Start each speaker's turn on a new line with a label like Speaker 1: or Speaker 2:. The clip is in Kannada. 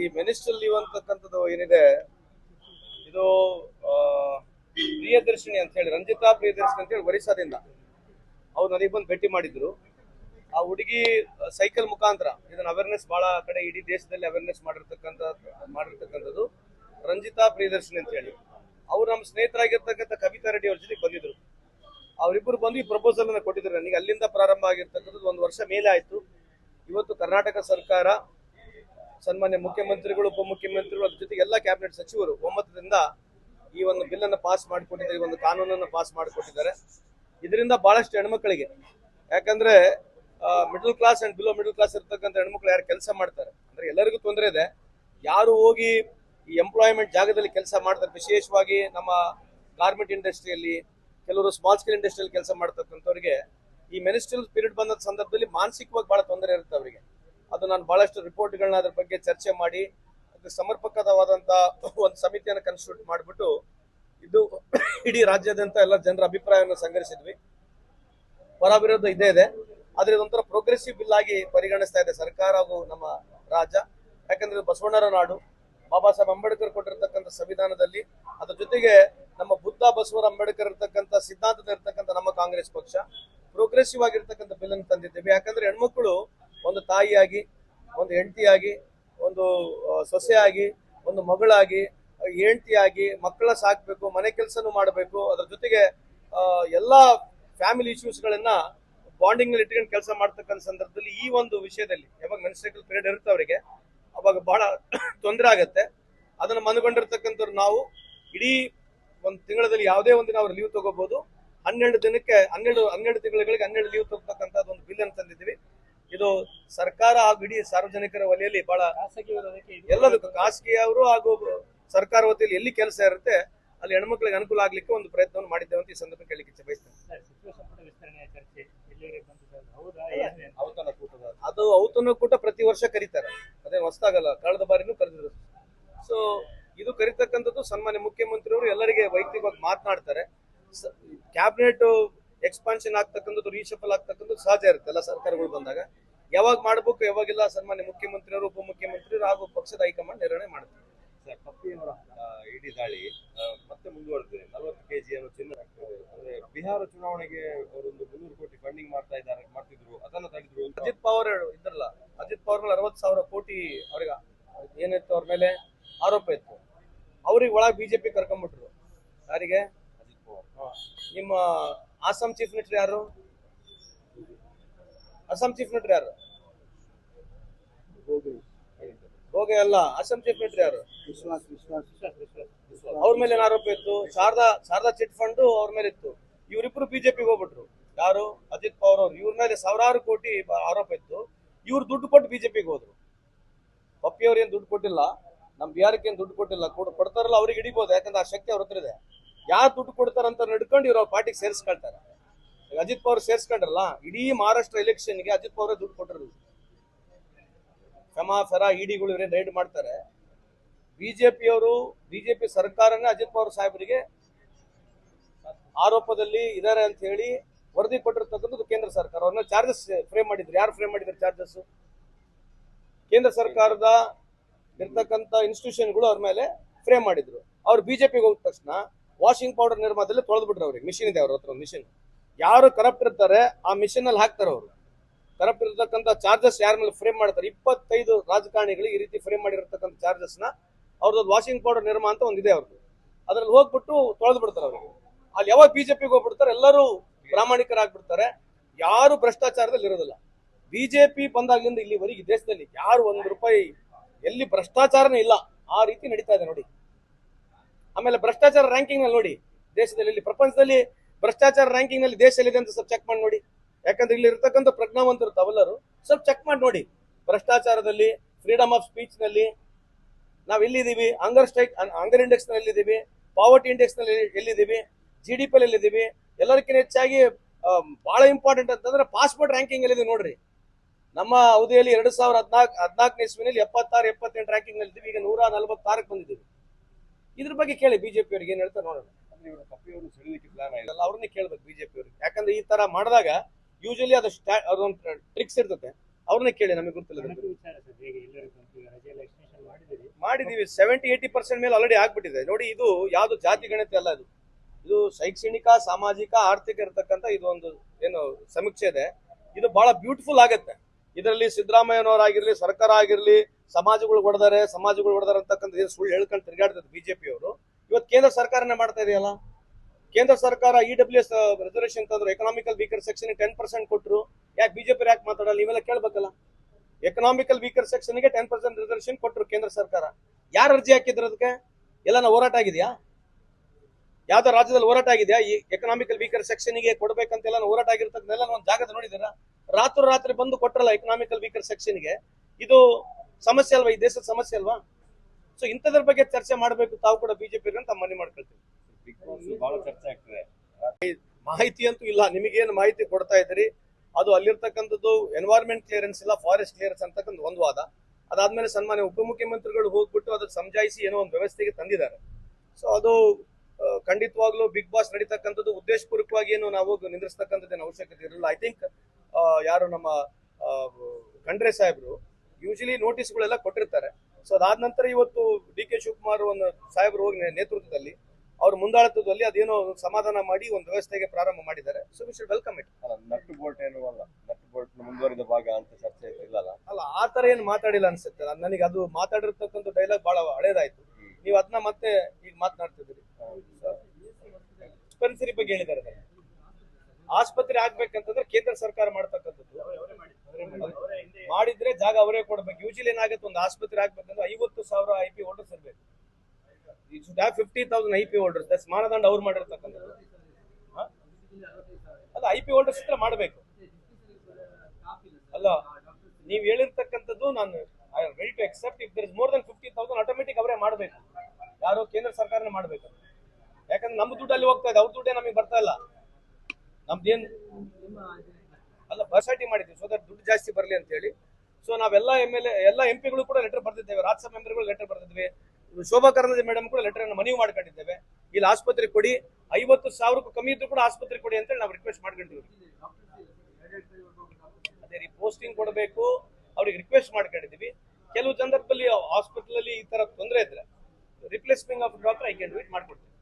Speaker 1: ಈ ಮೆನಿಸ್ಟರ್ ಲೀವ್ ಅಂತಕ್ಕಂಥದ್ದು ಏನಿದೆ, ಇದು ಪ್ರಿಯದರ್ಶಿನಿ ಅಂತ ಹೇಳಿ, ರಂಜಿತಾ ಪ್ರಿಯದರ್ಶಿನಿ ಅಂತ ಹೇಳಿ ಒರಿಸ್ಸಾದಿಂದ. ಅವ್ರು ನನಗೆ ಬಂದು ಭೇಟಿ ಮಾಡಿದ್ರು. ಆ ಹುಡುಗಿ ಸೈಕಲ್ ಮುಖಾಂತರ, ಇದನ್ನ ಅವೇರ್ನೆಸ್ ಬಹಳ ಕಡೆ ಇಡೀ ದೇಶದಲ್ಲಿ ಅವೇರ್ನೆಸ್ ಮಾಡಿರ್ತಕ್ಕಂಥ, ಮಾಡಿರ್ತಕ್ಕಂಥದ್ದು ರಂಜಿತಾ ಪ್ರಿಯದರ್ಶಿನಿ ಅಂತ ಹೇಳಿ. ಅವ್ರು ನಮ್ಮ ಸ್ನೇಹಿತರಾಗಿರ್ತಕ್ಕಂಥ ಕವಿತಾ ರೆಡ್ಡಿ ಅವ್ರ ಜೊತೆಗೆ ಬಂದಿದ್ರು. ಅವರಿಬ್ಬರು ಬಂದು ಈ ಪ್ರಪೋಸಲ್ ಅನ್ನ ಕೊಟ್ಟಿದ್ರು. ನನಗೆ ಅಲ್ಲಿಂದ ಪ್ರಾರಂಭ ಆಗಿರ್ತಕ್ಕಂಥದ್ದು ಒಂದು ವರ್ಷ ಮೇಲೆ ಆಯ್ತು. ಇವತ್ತು ಕರ್ನಾಟಕ ಸರ್ಕಾರ ಸನ್ಮಾನ್ಯ ಮುಖ್ಯಮಂತ್ರಿಗಳು, ಉಪಮುಖ್ಯಮಂತ್ರಿಗಳು ಅದ್ರ ಜೊತೆಗೆ ಎಲ್ಲ ಕ್ಯಾಬಿನೆಟ್ ಸಚಿವರು ಒಮ್ಮತದಿಂದ ಈ ಒಂದು ಬಿಲ್ ಅನ್ನು ಪಾಸ್ ಮಾಡಿಕೊಟ್ಟಿದ್ದಾರೆ ಈ ಒಂದು ಕಾನೂನನ್ನು ಪಾಸ್ ಮಾಡಿಕೊಟ್ಟಿದ್ದಾರೆ. ಇದರಿಂದ ಬಹಳಷ್ಟು ಹೆಣ್ಮಕ್ಳಿಗೆ, ಯಾಕಂದ್ರೆ middle class and below middle class ಇರ್ತಕ್ಕಂಥ ಹೆಣ್ಮಕ್ಳು ಯಾರು ಕೆಲಸ ಮಾಡ್ತಾರೆ? ಅಂದ್ರೆ ಎಲ್ಲರಿಗೂ ತೊಂದರೆ ಇದೆ. ಯಾರು ಹೋಗಿ ಈ ಎಂಪ್ಲಾಯ್ಮೆಂಟ್ ಜಾಗದಲ್ಲಿ ಕೆಲಸ ಮಾಡ್ತಾರೆ? ವಿಶೇಷವಾಗಿ ನಮ್ಮ ಗಾರ್ಮೆಂಟ್ ಇಂಡಸ್ಟ್ರಿಯಲ್ಲಿ ಕೆಲವರು ಸ್ಮಾಲ್ ಸ್ಕೇಲ್ ಇಂಡಸ್ಟ್ರಿಯಲ್ಲಿ ಕೆಲಸ ಮಾಡ್ತಕ್ಕಂಥವ್ರಿಗೆ ಈ ಮೆನಿಸ್ಟ್ರಲ್ ಪೀರಿಯಡ್ ಬಂದ ಸಂದರ್ಭದಲ್ಲಿ ಮಾನಸಿಕವಾಗಿ ಬಹಳ ತೊಂದರೆ ಇರುತ್ತೆ ಅವರಿಗೆ. ಅದು ನಾನು ಬಹಳಷ್ಟು ರಿಪೋರ್ಟ್ಗಳನ್ನ ಅದ್ರ ಬಗ್ಗೆ ಚರ್ಚೆ ಮಾಡಿ ಅದಕ್ಕೆ ಸಮರ್ಪಕವಾದಂತ ಒಂದು ಸಮಿತಿಯನ್ನು ಕನ್ಸ್ಟಿಟ್ಯೂಟ್ ಮಾಡಿಬಿಟ್ಟು ಇದು ಇಡೀ ರಾಜ್ಯಾದ್ಯಂತ ಎಲ್ಲ ಜನರ ಅಭಿಪ್ರಾಯವನ್ನು ಸಂಗ್ರಹಿಸಿದ್ವಿ. ಪರ ವಿರೋಧ ಇದೇ ಇದೆ. ಆದ್ರೆ ಇದೊಂಥರ ಪ್ರೋಗ್ರೆಸಿವ್ ಬಿಲ್ ಆಗಿ ಪರಿಗಣಿಸ್ತಾ ಇದೆ ಸರ್ಕಾರ ಹಾಗೂ ನಮ್ಮ ರಾಜ್ಯ. ಯಾಕಂದ್ರೆ ಬಸವಣ್ಣರ ನಾಡು. ಬಾಬಾ ಸಾಹೇಬ್ ಅಂಬೇಡ್ಕರ್ ಕೊಟ್ಟಿರ್ತಕ್ಕಂಥ ಸಂವಿಧಾನದಲ್ಲಿ ಅದ್ರ ಜೊತೆಗೆ ನಮ್ಮ ಬುದ್ಧ ಬಸವರ ಅಂಬೇಡ್ಕರ್ ಇರ್ತಕ್ಕಂಥ ಸಿದ್ಧಾಂತದ ಇರ್ತಕ್ಕಂಥ ನಮ್ಮ ಕಾಂಗ್ರೆಸ್ ಪಕ್ಷ ಪ್ರೋಗ್ರೆಸಿವ್ ಆಗಿರ್ತಕ್ಕಂಥ ಬಿಲ್ ಅನ್ನು ತಂದಿದ್ದೇವೆ. ಯಾಕಂದ್ರೆ ಹೆಣ್ಮಕ್ಳು ಒಂದು ತಾಯಿಯಾಗಿ, ಒಂದು ಹೆಂಡತಿಯಾಗಿ, ಒಂದು ಸೊಸೆಯಾಗಿ, ಒಂದು ಮಗಳಾಗಿ, ಹೆಂಡತಿಯಾಗಿ, ಮಕ್ಕಳ ಸಾಕ್ಬೇಕು, ಮನೆ ಕೆಲಸನೂ ಮಾಡಬೇಕು, ಅದ್ರ ಜೊತೆಗೆ ಎಲ್ಲ ಫ್ಯಾಮಿಲಿ ಇಶ್ಯೂಸ್ಗಳನ್ನ ಬಾಂಡಿಂಗ್ನಲ್ಲಿ ಇಟ್ಕೊಂಡು ಕೆಲಸ ಮಾಡ್ತಕ್ಕಂಥ ಸಂದರ್ಭದಲ್ಲಿ ಈ ಒಂದು ವಿಷಯದಲ್ಲಿ, ಯಾವಾಗ ಮೆನ್ಸ್ಟ್ರೇಟಲ್ ಪೀರಿಯಡ್ ಇರುತ್ತೆ ಅವರಿಗೆ, ಅವಾಗ ಬಹಳ ತೊಂದರೆ ಆಗತ್ತೆ. ಅದನ್ನು ಮನಗೊಂಡಿರ್ತಕ್ಕಂಥವ್ರು ನಾವು ಇಡೀ ಒಂದು ತಿಂಗಳಲ್ಲಿ ಯಾವುದೇ ಒಂದು ಅವ್ರು ಲೀವ್ ತಗೋಬಹುದು ಹನ್ನೆರಡು ದಿನಕ್ಕೆ, ಹನ್ನೆರಡು ಹನ್ನೆರಡು ತಿಂಗಳಿಗೆ ಹನ್ನೆರಡು ಲೀವ್ ತಗೋತಕ್ಕಂಥ ಒಂದು ಬಿಲ್ ಅನ್ನು ತಂದಿದ್ದೀವಿ. ಇದು ಸರ್ಕಾರ ಹಾಗೂ ಇಡೀ ಸಾರ್ವಜನಿಕರ ವಲಯಲ್ಲಿ ಬಹಳ ಎಲ್ಲದಕ್ಕೂ ಖಾಸಗಿಯವರು ಹಾಗೂ ಸರ್ಕಾರ ವತಿಯಲ್ಲಿ ಎಲ್ಲಿ ಕೆಲಸ ಇರುತ್ತೆ ಅಲ್ಲಿ ಹೆಣ್ಮಕ್ಳಿಗೆ ಅನುಕೂಲ ಆಗ್ಲಿಕ್ಕೆ ಒಂದು ಪ್ರಯತ್ನವನ್ನು ಮಾಡಿದ್ದೇವೆ ಅಂತ ಈ ಸಂದರ್ಭ ಕೇಳಲಿಕ್ಕೆ ಇಚ್ಛೆ ಬಯಸ್ತೇನೆ? ಅದು? ಔತಣ ಕೂಟ ಪ್ರತಿ ವರ್ಷ ಕರೀತಾರೆ. ಅದೇ ಹೊಸದಾಗಲ್ಲ ಕಳೆದ ಬಾರಿನೂ ಕರೆದಿದ್ರು. ಸೊ ಇದು ಕರಿತಕ್ಕಂಥದ್ದು ಸನ್ಮಾನ್ಯ ಮುಖ್ಯಮಂತ್ರಿಯವರು ಎಲ್ಲರಿಗೆ ವೈಯಕ್ತಿಕವಾಗಿ ಮಾತನಾಡ್ತಾರೆ. ಕ್ಯಾಬಿನೆಟ್ ಎಕ್ಸ್ಪಾನ್ಷನ್ ಆಗ್ತಕ್ಕಂಥದ್ದು ರೀಶಫಲ್ ಆಗ್ತಕ್ಕಂಥದ್ದು ಸಹಜ ಇರುತ್ತೆ ಎಲ್ಲ ಸರ್ಕಾರಗಳು ಬಂದಾಗ. ಯಾವಾಗ ಮಾಡಬೇಕು ಯಾವಾಗಿಲ್ಲ ಸನ್ಮಾನ್ಯ ಮುಖ್ಯಮಂತ್ರಿಯವರು ಉಪಮುಖ್ಯಮಂತ್ರಿಯವರು ಹಾಗೂ ಪಕ್ಷದ ಹೈಕಮಾಂಡ್ ನಿರ್ಣಯ ಮಾಡುತ್ತೆ.
Speaker 2: ಸರ್ ಪಪ್ಪಿಯವರ ಇಡೀ ದಾಳಿ ಮತ್ತೆ ಮುಂದುವರೆದಿದೆ. ನಲವತ್ತು ಅನ್ನೋ ಚಿನ್ನ ಅಂದ್ರೆ ಬಿಹಾರ ಚುನಾವಣೆಗೆ ಅವರೊಂದು ಮುನ್ನೂರು ಕೋಟಿ ಫಂಡಿಂಗ್ ಮಾಡ್ತಾ ಇದ್ದಾರೆ ಮಾಡ್ತಿದ್ರು ಅದನ್ನ ತೆಗೆದ್ರು
Speaker 1: ಅಜಿತ್ ಪವಾರ್ ಇದ್ರಲ್ಲ ಅಜಿತ್ ಪವಾರ್ ಮೇಲೆ ಅರವತ್ತು ಸಾವಿರ ಕೋಟಿ ಅವ್ರಿಗೆ ಏನಿತ್ತು ಅವ್ರ ಮೇಲೆ? ಆರೋಪ ಇತ್ತು. ಅವ್ರಿಗೆ ಒಳಗೆ ಬಿಜೆಪಿ ಕರ್ಕೊಂಡ್ಬಿಟ್ರು ಯಾರಿಗೆ?
Speaker 2: ಅಜಿತ್ ಪವಾರ್.
Speaker 1: ನಿಮ್ಮ ಆಸಾಂ ಚೀಫ್ ಮಿನಿಸ್ಟರ್ ಯಾರು? ಅಸ್ಸಾಂ ಚೀಫ್ ಮಿನಿಸ್ಟರ್ ಯಾರು? ಹೋಗಿ ಅಲ್ಲ ಅಸ್ಸಾಂ ಚೀಫ್ ಮಿನಿಸ್ಟರ್ ಯಾರು? ಅವ್ರ ಮೇಲೆ ಏನ್ ಆರೋಪ ಇತ್ತು? ಶಾರದಾ ಶಾರದಾ ಚಿಟ್ ಫಂಡ್ ಅವ್ರ ಮೇಲೆ ಇತ್ತು. ಇವರಿಬ್ರು ಬಿಜೆಪಿಗೆ ಹೋಗ್ಬಿಟ್ರು. ಯಾರು? ಅಜಿತ್ ಪವಾರ್ ಅವ್ರು. ಇವ್ರ ಮೇಲೆ ಸಾವಿರಾರು ಕೋಟಿ ಆರೋಪ ಇತ್ತು. ಇವ್ರು ದುಡ್ಡು ಕೊಟ್ಟು ಬಿಜೆಪಿಗೆ ಹೋದ್ರು. ಪಪ್ಪಿ ಅವ್ರು ಏನ್ ದುಡ್ಡು ಕೊಟ್ಟಿಲ್ಲ? ನಮ್ ಬಿಹಾರಕ್ಕೆ ಏನ್ ದುಡ್ಡು ಕೊಟ್ಟಿಲ್ಲ? ಕೊಡ್- ಕೊಡ್ತಾರಲ್ಲ ಅವ್ರಿಗೆ ಹಿಡಿಬೋದು. ಯಾಕಂದ್ರೆ ಆ ಶಕ್ತಿ ಅವ್ರ ಹತ್ರ ಇದೆ. ಯಾರು ದುಡ್ಡು ಕೊಡ್ತಾರಂತ ನಡ್ಕೊಂಡು ಇವ್ರ ಪಾರ್ಟಿಗೆ ಸೇರಿಸ್ಕೊಳ್ತಾರೆ. ಅಜಿತ್ ಪವಾರ್ ಸೇರಿಸ್ಕೊಂಡ್ರಲ್ಲ, ಇಡೀ ಮಹಾರಾಷ್ಟ್ರ ಎಲೆಕ್ಷನ್ಗೆ ಅಜಿತ್ ಪವಾರ ದುಡ್ಡು ಕೊಟ್ಟರು ಕ್ಷಮಾ ಇಡಿಗಳು ಇವರೇ ರೈಡ್ ಮಾಡ್ತಾರೆ. ಬಿಜೆಪಿಯವರು, ಬಿಜೆಪಿ ಸರ್ಕಾರನೇ ಅಜಿತ್ ಪವಾರ್ ಸಾಹೇಬರಿಗೆ ಆರೋಪದಲ್ಲಿ ಇದಾರೆ ಅಂತ ಹೇಳಿ ವರದಿ ಕೊಟ್ಟಿರ್ತಕ್ಕಂಥದ್ದು ಕೇಂದ್ರ ಸರ್ಕಾರ. ಅವ್ರನ್ನ ಚಾರ್ಜಸ್ ಫ್ರೇಮ್ ಮಾಡಿದ್ರು. ಯಾರು ಫ್ರೇಮ್ ಮಾಡಿದ್ರು ಚಾರ್ಜಸ್ ಕೇಂದ್ರ ಸರ್ಕಾರದ ಇರ್ತಕ್ಕಂಥ ಇನ್ಸ್ಟಿಟ್ಯೂಷನ್ಗಳು ಅವ್ರ ಮೇಲೆ ಫ್ರೇಮ್ ಮಾಡಿದ್ರು. ಅವ್ರು ಬಿಜೆಪಿಗೆ ಹೋದ ತಕ್ಷಣ ವಾಷಿಂಗ್ ಪೌಡರ್ ನಿರ್ಮಾಣದಲ್ಲಿ ತೊಳೆದು ಬಿಟ್ರು ಅವ್ರಿಗೆ. ಮಿಷಿನ್ ಇದೆ ಅವ್ರ ಹತ್ರ ಮಿಷಿನ್. ಯಾರು ಕರಪ್ಟ್ ಇರ್ತಾರೆ, ಆ ಮಿಷಿನ್ ಅಲ್ಲಿ ಹಾಕ್ತಾರೆ ಅವರು. ಕರಪ್ಟ್ ಇರತಕ್ಕಂಥ ಚಾರ್ಜಸ್ ಯಾರ ಮೇಲೆ ಫ್ರೇಮ್ ಮಾಡ್ತಾರೆ? ಇಪ್ಪತ್ತೈದು ರಾಜಕಾರಣಿಗಳಿಗೆ ಈ ರೀತಿ ಫ್ರೇಮ್ ಮಾಡಿರತಕ್ಕಂಥ ಚಾರ್ಜಸ್ನ ಅವ್ರದ್ದು ವಾಷಿಂಗ್ ಪೌಡರ್ ನಿರ್ಮಾ ಅಂತ ಒಂದಿದೆ ಅವ್ರದ್ದು ಅದ್ರಲ್ಲಿ ಹೋಗ್ಬಿಟ್ಟು ತೊಳೆದು ಬಿಡ್ತಾರೆ ಅವ್ರಿಗೆ ಅಲ್ಲಿ ಯಾವಾಗ ಬಿಜೆಪಿಗೆ ಹೋಗ್ಬಿಡ್ತಾರೆ, ಎಲ್ಲರೂ ಪ್ರಾಮಾಣಿಕರಾಗ್ಬಿಡ್ತಾರೆ. ಯಾರು ಭ್ರಷ್ಟಾಚಾರದಲ್ಲಿ ಇರೋದಿಲ್ಲ. ಬಿಜೆಪಿ ಬಂದಾಗ್ಲಿಂದ ಇಲ್ಲಿವರೆಗೆ ದೇಶದಲ್ಲಿ ಯಾರು ಒಂದು ರೂಪಾಯಿ ಎಲ್ಲಿ ಭ್ರಷ್ಟಾಚಾರನೇ ಇಲ್ಲ. ಆ ರೀತಿ ನಡೀತಾ ಇದೆ ನೋಡಿ. ಆಮೇಲೆ ಭ್ರಷ್ಟಾಚಾರ ರ್ಯಾಂಕಿಂಗ್ನಲ್ಲಿ ನೋಡಿ, ದೇಶದಲ್ಲಿ ಇಲ್ಲಿ ಪ್ರಪಂಚದಲ್ಲಿ ಭ್ರಷ್ಟಾಚಾರ ರ್ಯಾಂಕಿಂಗ್ನಲ್ಲಿ ದೇಶ ಎಲ್ಲಿದೆ ಅಂತ ಸ್ವಲ್ಪ ಚೆಕ್ ಮಾಡಿ ನೋಡಿ. ಯಾಕಂದ್ರೆ ಇಲ್ಲಿ ಇರ್ತಕ್ಕಂಥ ಪ್ರಜ್ಞಾವಂತರು ತಾವೆಲ್ಲರೂ ಸ್ವಲ್ಪ ಚೆಕ್ ಮಾಡಿ ನೋಡಿ. ಭ್ರಷ್ಟಾಚಾರದಲ್ಲಿ ಫ್ರೀಡಮ್ ಆಫ್ ಸ್ಪೀಚ್ನಲ್ಲಿ ನಾವು ಎಲ್ಲಿದ್ದೀವಿ? ಹಂಗರ್ ಸ್ಟ್ರೈಕ್ ಹಂಗರ್ ಇಂಡೆಕ್ಸ್ನಲ್ಲಿ ಎಲ್ಲಿದ್ದೀವಿ? ಪಾವರ್ಟಿ ಇಂಡೆಕ್ಸ್ನಲ್ಲಿ ಎಲ್ಲಿದ್ದೀವಿ? ಜಿ ಡಿ ಪಿ ಎಲ್ಲಿದ್ದೀವಿ? ಎಲ್ಲರಿಗಿಂತ ಹೆಚ್ಚಾಗಿ ಬಹಳ ಇಂಪಾರ್ಟೆಂಟ್ ಅಂತಂದ್ರೆ ಪಾಸ್ಪೋರ್ಟ್ ರ್ಯಾಂಕಿಂಗ್ ಎಲ್ಲಿದೆ ನೋಡ್ರಿ. ನಮ್ಮ ಅವಧಿಯಲ್ಲಿ ಎರಡ್ ಸಾವಿರದ ಹದಿನಾಲ್ಕು, ಹದಿನಾಲ್ಕನೇ ಇಸ್ವಿನಲ್ಲಿ ಎಪ್ಪತ್ತಾರು, ಎಪ್ಪತ್ತೆಂಟು ರ್ಯಾಂಕಿಂಗ್ನಲ್ಲಿ ಇದ್ದೀವಿ. ಈಗ ನೂರ ನಲವತ್ತಾರಕ್ಕೆ ಬಂದಿದ್ದೀವಿ. ಇದ್ರ ಬಗ್ಗೆ ಕೇಳಿ ಬಿಜೆಪಿ ಅವ್ರಿಗೆ ಏನ್ ಹೇಳ್ತಾರೆ ನೋಡೋಣ.
Speaker 2: ಪಪ್ಪಿಯವರು ಸೆಳೆಲಿಕ್ಕೆ ಪ್ಲಾನ್ ಆಗಿದೆ.
Speaker 1: ಇದೆಲ್ಲ ಅವ್ರನ್ನೇ ಕೇಳ್ಬೇಕು ಬಿಜೆಪಿ ಅವ್ರಿಗೆ. ಯಾಕಂದ್ರೆ ಈ ತರ ಮಾಡಿದಾಗ ಯೂಶಲಿ ಅದು ಅದೊಂದು ಟ್ರಿಕ್ಸ್ ಇರ್ತದೆ ಅವ್ರನ್ನೇ ಕೇಳಿ ನಮಗೆ ಗೊತ್ತಿಲ್ಲ ಮಾಡಿದೀವಿ ಸೆವೆಂಟಿ ಏಯ್ಟಿ ಪರ್ಸೆಂಟ್ ಮೇಲೆ ಆಲ್ರೆಡಿ ಆಗ್ಬಿಟ್ಟಿದೆ. ನೋಡಿ ಇದು ಯಾವ್ದು ಜಾತಿ ಗಣತಿ ಅಲ್ಲ ಇದು ಇದು ಶೈಕ್ಷಣಿಕ ಸಾಮಾಜಿಕ ಆರ್ಥಿಕ ಇರತಕ್ಕಂತ ಇದು ಒಂದು ಏನು ಸಮೀಕ್ಷೆ ಇದೆ. ಇದು ಬಹಳ ಬ್ಯೂಟಿಫುಲ್ ಆಗತ್ತೆ. ಇದರಲ್ಲಿ ಸಿದ್ದರಾಮಯ್ಯನವರಾಗಿರ್ಲಿ ಸರ್ಕಾರ ಆಗಿರ್ಲಿ ಸಮಾಜಗಳು ಹೊಡೆದಾರೆ ಸಮಾಜಗಳು ಹೊಡೆದಾರೆ ಅಂತಕ್ಕಂಥ ಸುಳ್ಳು ಹೇಳ್ಕೊಂಡು ತಿರುಗಾಡ್ತದೆ ಬಿಜೆಪಿ ಅವರು ಇವತ್ತು ಕೇಂದ್ರ ಸರ್ಕಾರನೇ ಮಾಡ್ತಾ ಇದೆಯಲ್ಲ? ಕೇಂದ್ರ ಸರ್ಕಾರ ಇ ಡಬ್ಲ್ಯೂ ಎಸ್ ರಿಸರ್ವೇಶನ್ ತಂದ್ರು economical weaker section ten percent ಕೊಟ್ಟರು ಯಾಕೆ ಬಿಜೆಪಿ ಯಾಕೆ ಮಾತಾಡಲ್ಲ? ನೀವೆಲ್ಲ ಕೇಳ್ಬೇಕಲ್ಲ. ಎಕನಾಮಿಕಲ್ ವೀಕರ್ ಸೆಕ್ಷನ್ಗೆ ಟೆನ್ ಪರ್ಸೆಂಟ್ ರಿಸರ್ವೇಶನ್ ಕೊಟ್ಟರು ಕೇಂದ್ರ ಸರ್ಕಾರ. ಯಾರು ಅರ್ಜಿ ಹಾಕಿದ್ರು ಅದಕ್ಕೆ? ಎಲ್ಲ ಹೋರಾಟ ಆಗಿದೆಯಾ? ಯಾವ್ದೋ ರಾಜ್ಯದಲ್ಲಿ ಹೋರಾಟ ಆಗಿದೆಯಾ? ಈ ಎಕನಾಮಿಕಲ್ ವೀಕರ್ ಸೆಕ್ಷನ್ಗೆ ಕೊಡ್ಬೇಕಂತೆಲ್ಲ ಹೋರಾಟ ಆಗಿರ್ತಕ್ಕಂಥ ಒಂದು ಜಾಗದ ನೋಡಿದಾರ ರಾತ್ರಿ ರಾತ್ರಿ ಬಂದು ಕೊಟ್ಟರಲ್ಲ ಎಕನಾಮಿಕಲ್ ವೀಕರ್ ಸೆಕ್ಷನ್ಗೆ ಇದು ಸಮಸ್ಯೆ ಅಲ್ವಾ? ಈ ದೇಶದ ಸಮಸ್ಯೆ ಅಲ್ವಾ? ಸೊ ಇಂಥದ್ರ ಬಗ್ಗೆ ಚರ್ಚೆ ಮಾಡಬೇಕು ತಾವು ಕೂಡ ಬಿಜೆಪಿ ಅಂತ ಮನೆ ಮಾಡ್ಕೊಳ್ತೀವಿ.
Speaker 2: ಬಹಳ ಚರ್ಚೆ ಆಗ್ತದೆ.
Speaker 1: ಮಾಹಿತಿ ಅಂತೂ ಇಲ್ಲ. ನಿಮಗೇನು ಮಾಹಿತಿ ಕೊಡ್ತಾ ಇದ್ರಿ ಅದು ಅಲ್ಲಿರ್ತಕ್ಕಂಥದ್ದು ಎನ್ವೈರ್ಮೆಂಟ್ ಕ್ಲಿಯರೆನ್ಸ್ ಇಲ್ಲ ಫಾರೆಸ್ಟ್ ಕ್ಲಿಯರೆನ್ಸ್ ಅಂತಕ್ಕಂಥ ಒಂದು ವಾದ. ಅದಾದ್ಮೇಲೆ ಸನ್ಮಾನ್ಯ ಉಪಮುಖ್ಯಮಂತ್ರಿಗಳು ಹೋಗ್ಬಿಟ್ಟು ಅದಕ್ಕೆ ಸಮಜಾಯಿಸಿ ಏನೋ ಒಂದು ವ್ಯವಸ್ಥೆಗೆ ತಂದಿದ್ದಾರೆ. ಸೊ ಅದು ಖಂಡಿತವಾಗ್ಲೂ ಬಿಗ್ ಬಾಸ್ ನಡೀತಕ್ಕಂಥದ್ದು ಉದ್ದೇಶಪೂರ್ವಕವಾಗಿ ಏನು ನಾವು ನಿಂದ್ರಿಸ್ತಕ್ಕಂಥದ್ದೇನು ಅವಶ್ಯಕತೆ ಇರಲಿಲ್ಲ. ಐ ಥಿಂಕ್ ಯಾರು ನಮ್ಮ ಖಂಡ್ರೆ ಸಾಹೇಬ್ರು ಯೂಶಲಿ ನೋಟಿಸ್ಗಳೆಲ್ಲ ಕೊಟ್ಟಿರ್ತಾರೆ. ಸೊ ಅದಾದ ನಂತರ ಇವತ್ತು ಡಿ ಕೆ ಶಿವಕುಮಾರ್ ಒಂದು ಸಾಹೇಬ್ರು ಹೋಗಿ ನೇತೃತ್ವದಲ್ಲಿ ಅವ್ರ ಮುಂದಾಳತ್ವದಲ್ಲಿ ಅದೇನೋ ಸಮಾಧಾನ ಮಾಡಿ ಒಂದು ವ್ಯವಸ್ಥೆಗೆ ಪ್ರಾರಂಭ ಮಾಡಿದ್ದಾರೆ. So we should welcome it
Speaker 2: nut nut bolt ಏನು ಅಲ್ಲ. ನಟ್ಟು ಬೋಲ್ಟ್ ಮುಂದುವರಿದ ಭಾಗ ಅಂತ ಚರ್ಚೆ ಇಲ್ಲ
Speaker 1: ಅಲ್ಲ ಆ ತರ ಏನು ಮಾತಾಡಿಲ್ಲ ಅನ್ಸುತ್ತೆ. ನನಗೆ ಅದು ಮಾತಾಡಿರ್ತಕ್ಕಂಥ ಡೈಲಾಗ್ ಬಹಳ ಹಳೇದಾಯ್ತು. ನೀವು ಅದನ್ನ ಮತ್ತೆ ಈಗ ಮಾತನಾಡ್ತಿದ್ದೀರಿ. ಬಗ್ಗೆ ಹೇಳಿದ್ದಾರೆ. ಆಸ್ಪತ್ರೆ ಆಗ್ಬೇಕಂತಂದ್ರೆ ಕೇಂದ್ರ ಸರ್ಕಾರ ಮಾಡ್ತಕ್ಕಂಥದ್ದು ಮಾಡಿದ್ರೆ ಜಾಗ ಅವರೇ ಕೊಡ್ಬೇಕು. ಯೂಶಲಿ ಏನಾಗುತ್ತೆ ಒಂದು ಆಸ್ಪತ್ರೆ ಆಗ್ಬೇಕಂದ್ರೆ ಐವತ್ತು ಸಾವಿರ ಐ ಪಿ ಹೋಲ್ಡರ್ಸ್ ಇರ್ಬೇಕು. Should have fifty thousand I P holders thus ಮಾನದಂಡ ಅವ್ರು ಮಾಡಿರ್ತಕ್ಕಂಥದ್ದು? ಅಲ್ಲ ಐ ಪಿ ಹೋಲ್ಡರ್ಸ್ ಹತ್ರ ಮಾಡಬೇಕು. ಅಲ್ಲ, ನೀವು ಹೇಳಿರ್ತಕ್ಕಂಥದ್ದು ನಾನು I ready to accept if there is more than fifty thousand automatic ಅವರೇ ಮಾಡಬೇಕು. ಯಾರು ಕೇಂದ್ರ ಸರ್ಕಾರನೇ ಮಾಡಬೇಕು. ಯಾಕಂದ್ರೆ ನಮ್ಮ ದುಡ್ಡು ಅಲ್ಲಿ ಹೋಗ್ತಾ ಇದೆ. ಅವ್ರ ದುಡ್ಡೇ ನಮಗೆ ಬರ್ತಾ ಇಲ್ಲ. ನಮ್ದೇನು ಅಲ್ಲ ಬಸಾಟಿ ಮಾಡಿದ್ವಿ. ಸೊ ದಟ್ ದುಡ್ಡು ಜಾಸ್ತಿ ಬರಲಿ ಅಂತ ಹೇಳಿ ಸೊ ನಾವೆಲ್ಲ ಎಂ ಎಲ್ ಎಲ್ಲ ಎಂ ಪಿಗಳು ಕೂಡ ಲೆಟರ್ ಬರ್ತಿದ್ದೇವೆ ರಾಜ್ಯಸಭಾ ಮೆಂಬರ್ಗಳು ಲೆಟರ್ ಬರ್ತಿದ್ವಿ ಶೋಭಾ ಕರಂದ್ಲಾಜೆ ಮೇಡಮ್ ಕೂಡ ಲೆಟರ್ ಅನ್ನು ಮನವಿ ಮಾಡ್ಕೊಂಡಿದ್ದೇವೆ. ಇಲ್ಲಿ ಆಸ್ಪತ್ರೆ ಕೊಡಿ. ಐವತ್ತು ಸಾವಿರಕ್ಕೂ ಕಮ್ಮಿ ಇದ್ರು ಕೂಡ ಆಸ್ಪತ್ರೆ ಕೊಡಿ ಅಂತೇಳಿ ನಾವು ರಿಕ್ವೆಸ್ಟ್ ಮಾಡ್ಕೊಂಡಿದ್ವಿ ಅದೇ ರೀ ಪೋಸ್ಟಿಂಗ್ ಕೊಡಬೇಕು. ಅವ್ರಿಗೆ ರಿಕ್ವೆಸ್ಟ್ ಮಾಡ್ಕೊಂಡಿದ್ದೀವಿ. ಕೆಲವು ಸಂದರ್ಭದಲ್ಲಿ ಹಾಸ್ಪಿಟಲ್ ಅಲ್ಲಿ ಈ ತರ ತೊಂದರೆ ಇದ್ರೆ replacement of doctor I can wait ಮಾಡ್ಕೊಡ್ತೀವಿ.